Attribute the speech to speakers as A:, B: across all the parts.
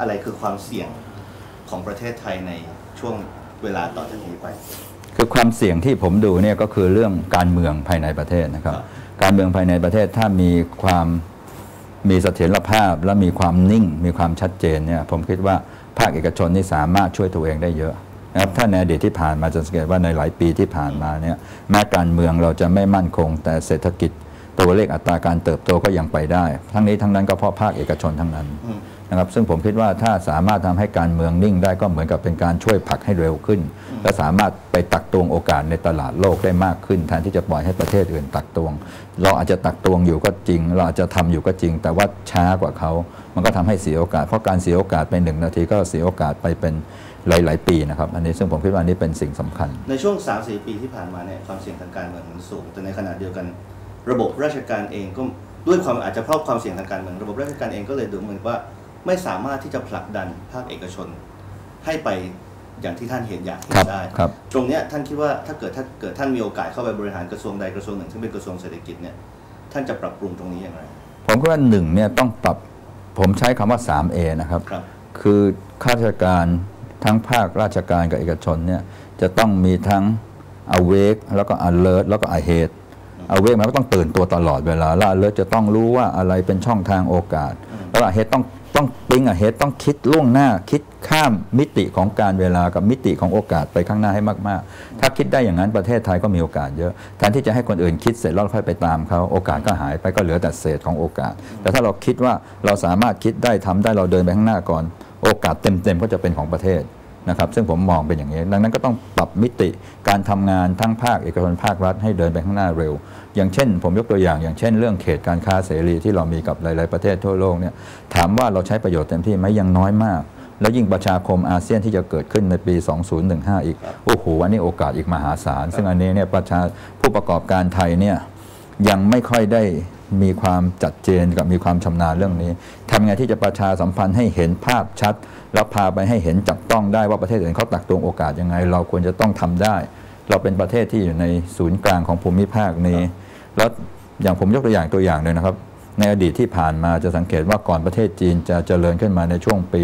A: อะไรคือความเสี่ยงของประเทศไทยในช่วงเวลาต่อจากนี้ไป
B: คือความเสี่ยงที่ผมดูเนี่ยก็คือเรื่องการเมืองภายในประเทศนะครับ
A: ครับ
B: การเมืองภายในประเทศถ้ามีความมีเสถียรภาพและมีความนิ่ง มีความชัดเจนเนี่ยผมคิดว่าภาคเอกชนนี่สามารถช่วยตัวเองได้เยอะนะครับถ้าในอดีตที่ผ่านมาจะสังเกตว่าในหลายปีที่ผ่านมาเนี่ยแม้การเมืองเราจะไม่มั่นคง แต่เศรษฐกิจตัวเลขอัตราการเติบโตก็ยังไปได้ ทั้งนี้ทั้งนั้นก็เพราะภาคเอกชนทั้งนั้น
A: อืม
B: นะครับซึ่งผมคิดว่าถ้าสามารถทำให้การเมืองนิ่งได้ก็เหมือนกับเป็นการช่วยผลักให้เร็วขึ้น และสามารถไปตักตวงโอกาสในตลาดโลกได้มากขึ้นแทนที่จะปล่อยให้ประเทศอื่นตักตวง เราอาจจะตักตวงอยู่ก็จริง เราอาจจะทำอยู่ก็จริง แต่ว่าช้ากว่าเขา มันก็ทำให้เสียโอกาส เพราะการเสียโอกาสไปหนึ่งนาทีก็เสียโอกาสไปเป็นหลาย ๆ ปีนะครับ อันนี้ซึ่งผมคิดว่านี้เป็นสิ่งสำคัญ
A: ในช่วง 3-4 ปีที่ผ่านมาเนี่ยความเสี่ยงทางการเมืองมันสูง แต่ในขณะเดียวกัน ระบบราชการเองก็ด้วยความอาจจะเพราะความเสี่ยงทางการเมืองระบบราชการเองก็เลยดูเหมือนว่า ไม่สามารถที่จะผลักดันภาคเอกชน ให้ไปอย่างที่ท่านเห็นอยากเห็
B: ครั
A: น
B: บ
A: ได้
B: ครับ
A: ตรงเนี้ยท่านคิดว่าถ้าเกิดถ้าเกิดท่านมีโอกาสเข้าไปบริหารกระทรวงใดกระทรวงหนึ่งซึ่งเป็นกระทรวงเศรษฐกิจเนี่ยท่านจะปรับปรุงตรงนี้อย่างไร
B: ผมคิดว่าหนึ่งเนี่ยต้องปรับผมใช้คำว่า 3A นะครับ
A: ครับ
B: คือข้าราชการทั้งภาคราชการกับเอกชนเนี่ยจะต้องมีทั้ง awake แล้วก็ alert แล้วก็ ahead awake มันก็ต้องตื่นตัวตลอดเวลาแล้ว alert จะต้องรู้ว่าอะไรเป็นช่องทางโอกาส แล้วเฮดต้องต้องปิ้งอะเฮดต้องคิดล่วงหน้าคิดข้ามมิติของการเวลากับมิติของโอกาสไปข้างหน้าให้มากๆ ถ้าคิดได้อย่างนั้นประเทศไทยก็มีโอกาสเยอะแทนที่จะให้คนอื่นคิดเสร็จแล้วค่อยไปตามเขาโอกาสก็หายไปก็เหลือแต่เศษของโอกาส แต่ถ้าเราคิดว่าเราสามารถคิดได้ทำได้เราเดินไปข้างหน้าก่อน โอกาสเต็มๆก็จะเป็นของประเทศ นะครับซึ่งผมมองเป็นอย่างนี้ ดังนั้นก็ต้องปรับมิติการทำงานทั้งภาคเอกชนภาครัฐให้เดินไปข้างหน้าเร็ว อย่างเช่น ผมยกตัวอย่าง อย่างเช่น เรื่องเขตการค้าเสรีที่เรามีกับหลาย ๆ ประเทศทั่วโลกเนี่ยถามว่าเราใช้ประโยชน์เต็มที่ไหมยังน้อยมาก แล้วยิ่งประชาคมอาเซียนที่จะเกิดขึ้นในปี 2015 อีกโอ้โหอันนี้โอกาสอีกมหาศาล ซึ่งอันนี้เนี่ยประชาผู้ประกอบการไทยเนี่ยยังไม่ค่อยได้มีความจัดเจนกับมีความชำนาญเรื่องนี้ ทำไงที่จะประชาสัมพันธ์ให้เห็นภาพชัด แล้วพาไปให้เห็นจับต้องได้ว่าประเทศอื่นเขาตักตวงโอกาสยังไง เราควรจะต้องทำได้ เราเป็นประเทศที่อยู่ในศูนย์กลางของภูมิภาคนี้ แล้วอย่างผมยกตัวอย่างตัวอย่างเลยนะครับ ในอดีตที่ผ่านมาจะสังเกตว่าก่อนประเทศจีนจะเจริญขึ้นมาในช่วงปี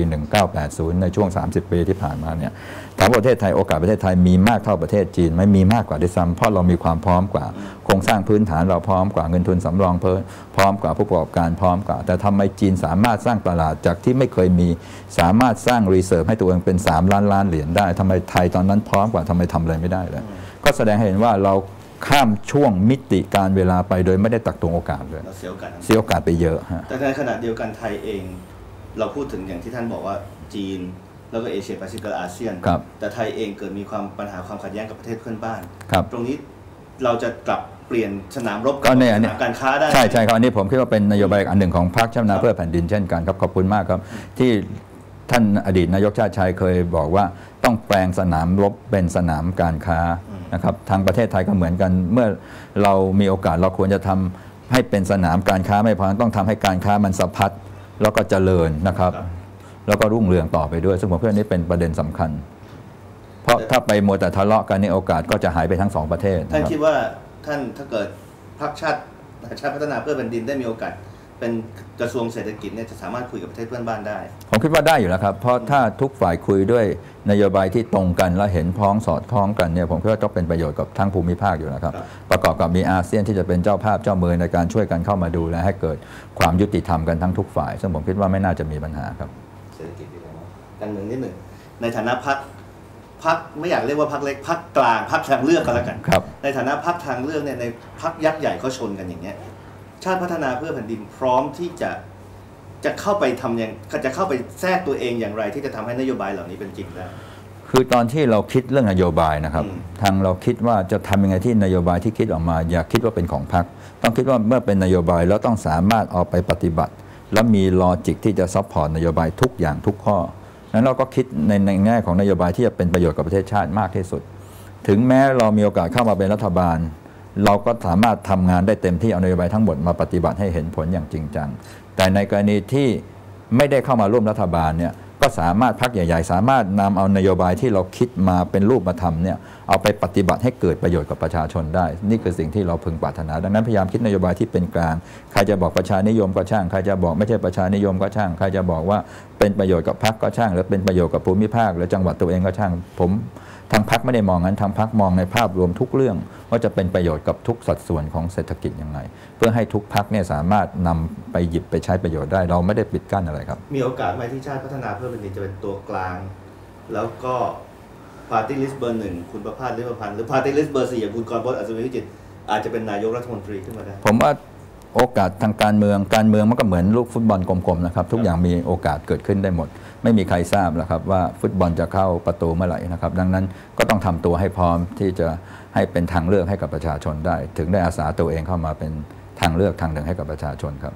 B: 1980 ในช่วง 30 ปีที่ผ่านมาเนี่ยถามประเทศไทยโอกาสประเทศไทยมีมากเท่าประเทศจีนไหม่มีมากกว่าด้วยซ้ำเพราะเรามีความพร้อมกว่า โครงสร้างพื้นฐานเราพร้อมกว่าเงินทุนสำรองเพิ่มพร้อมกว่าผู้ประกอบการพร้อมกว่า แต่ทำไมจีนสามารถสร้างตลาดจากที่ไม่เคยมี สามารถสร้างรีเซิร์ฟให้ตัวเองเป็น 3 ล้านล้านเหรียญได้ทำไมไทยตอนนั้นพร้อมกว่าทำไมทำอะไรไม่ได้เลยก็แสดงให้เห็นว่าเรา ข้ามช่วงมิติการเวลาไปโดยไม่ได้ตักตวงโอกาสเลย
A: เราเสียโอกาสทั้ง
B: เสียโอกาสไปเยอะฮะ
A: แต่ในขณะเดียวกันไทยเอง เราพูดถึงอย่างที่ท่านบอกว่าจีน แล้วก็เอเชียแปซิฟิกกับอาเซียน
B: ครับ
A: แต่ไทยเองเกิดมีความปัญหาความขัดแย้งกับประเทศเพื่อนบ้าน
B: ครับ
A: ตรงนี้เราจะกลับเปลี่ยนสนามรบ
B: ก็เนี่ย
A: ส
B: เนี่
A: นายมการค้าได้
B: ใช่ใช่ครับอันนี้ผมคิดว่าเป็นนโยบายอันหนึ่งของพรรคชาตินาเพื่อแผ่นดินเช่นกันครับขอบคุณมากครับ ที่ท่านอดีตนายกชาติชัยเคยบอกว่าต้องแปลงสนามรบเป็นสนามการค้า นะครับทางประเทศไทยก็เหมือนกัน เมื่อเรามีโอกาสเราควรจะทำให้เป็นสนามการค้าไม่พอต้องทำให้การค้ามันสะพัดแล้วก็เจริญนะครับ
A: ครับ
B: แล้วก็รุ่งเรืองต่อไปด้วย ซึ่งผมคิดว่านี่เป็นประเด็นสำคัญ เพราะถ้าไปมัวแต่ทะเลาะกันนี่โอกาสก็จะหายไปทั้งสองประเทศนะ
A: ท่าน
B: ครับ
A: คิดว่าท่านถ้าเกิดพรรคชาติชาติพัฒนาเพื่อแผ่นดินได้มีโอกาส เป็นกระทรวงเศรษฐกิจเนี่ยจะสามารถคุยกับประเทศเพื่อนบ้านได้
B: ผมคิดว่าได้อยู่แล้วครับ เพราะถ้าทุกฝ่ายคุยด้วยนโยบายที่ตรงกันและเห็นพ้องสอดคล้องกันเนี่ยผมคิดว่าต้องเป็นประโยชน์กับทั้งภูมิภาคอยู่แล้วครับ
A: ครับ
B: ประกอบกับมีอาเซียนที่จะเป็นเจ้าภาพเจ้ามือในการช่วยกันเข้ามาดูและให้เกิดความยุติธรรมกันทั้งทุกฝ่าย ซึ่งผมคิดว่าไม่น่าจะมีปัญหาครับ
A: เศรษฐกิจดีกว่าเนอะการเมืองนิดหนึ่งในฐานะพรรคพรรคไม่อยากเรียกว่าพรรคเล็กพรรคกลางพรรคทางเลือกก็แล้วกัน
B: ครับ
A: ในฐานะพรรคทางเลือกเนี่ยในพรรคยักษ์ใหญ่เขาชนกันอย่างเงี้ย ชาติพัฒนาเพื่อแผ่นดินพร้อมที่จะจะเข้าไปทำอย่างจะเข้าไปแทรกตัวเองอย่างไร ที่จะทำให้นโยบายเหล่านี้เป็นจริงได้
B: คือตอนที่เราคิดเรื่องนโยบายนะครับ
A: อืม
B: ทางเราคิดว่าจะทำยังไงที่นโยบายที่คิดออกมา อย่าคิดว่าเป็นของพรรคต้องคิดว่าเมื่อเป็นนโยบายแล้วต้องสามารถเอาไปปฏิบัติ และมีลอจิกที่จะซัพพอร์ตนโยบายทุกอย่างทุกข้อนั้นเราก็คิดในในแง่ของนโยบายที่จะเป็นประโยชน์กับประเทศชาติมากที่สุด ถึงแม้เรามีโอกาสเข้ามาเป็นรัฐบาล เราก็สามารถทำงานได้เต็มที่เอานโยบายทั้งหมดมาปฏิบัติให้เห็นผลอย่างจริงจัง แต่ในกรณีที่ไม่ได้เข้ามาร่วมรัฐบาลเนี่ยก็สามารถพักใหญ่ ๆ สามารถนำเอานโยบายที่เราคิดมาเป็นรูปธรรมเนี่ยเอาไปปฏิบัติให้เกิดประโยชน์กับประชาชนได้ นี่คือสิ่งที่เราพึงปรารถนา ดังนั้นพยายามคิดนโยบายที่เป็นกลาง ใครจะบอกประชานิยมก็ช่าง ใครจะบอกไม่ใช่ประชานิยมก็ช่าง ใครจะบอกว่าเป็นประโยชน์กับพรรคก็ช่าง หรือเป็นประโยชน์กับภูมิภาคหรือจังหวัดตัวเองก็ช่างผม ทางพรรคไม่ได้มองงั้นทางพรรคมองในภาพรวมทุกเรื่องว่าจะเป็นประโยชน์กับทุกสัดส่วนของเศรษฐกิจยังไง เพื่อให้ทุกพรรคเนี่ยสามารถนำไปหยิบไปใช้ประโยชน์ได้เราไม่ได้ปิดกั้นอะไรครับ
A: มีโอกาสไหมที่ชาติพัฒนาเพื่อแผ่นดินจะเป็นตัวกลาง แล้วก็พาร์ตี้ลิสต์เบอร์หนึ่งคุณประพาสลิมพันธ์หรือพาร์ตี้ลิสต์เบอร์สี่อย่างคุณกรณ์พจน์อัศวินวิจิตอาจจะเป็นนายกรัฐมนตรีขึ้นมาได้
B: ผมว่า โอกาสทางการเมืองการเมืองมันก็เหมือนลูกฟุตบอลกลมๆนะครับทุกอย่างมีโอกาสเกิดขึ้นได้หมด ไม่มีใครทราบแล้วครับว่าฟุตบอลจะเข้าประตูเมื่อไหร่นะครับ ดังนั้นก็ต้องทำตัวให้พร้อมที่จะให้เป็นทางเลือกให้กับประชาชนได้ ถึงได้อาสาตัวเองเข้ามาเป็นทางเลือกทางหนึ่งให้กับประชาชนครับ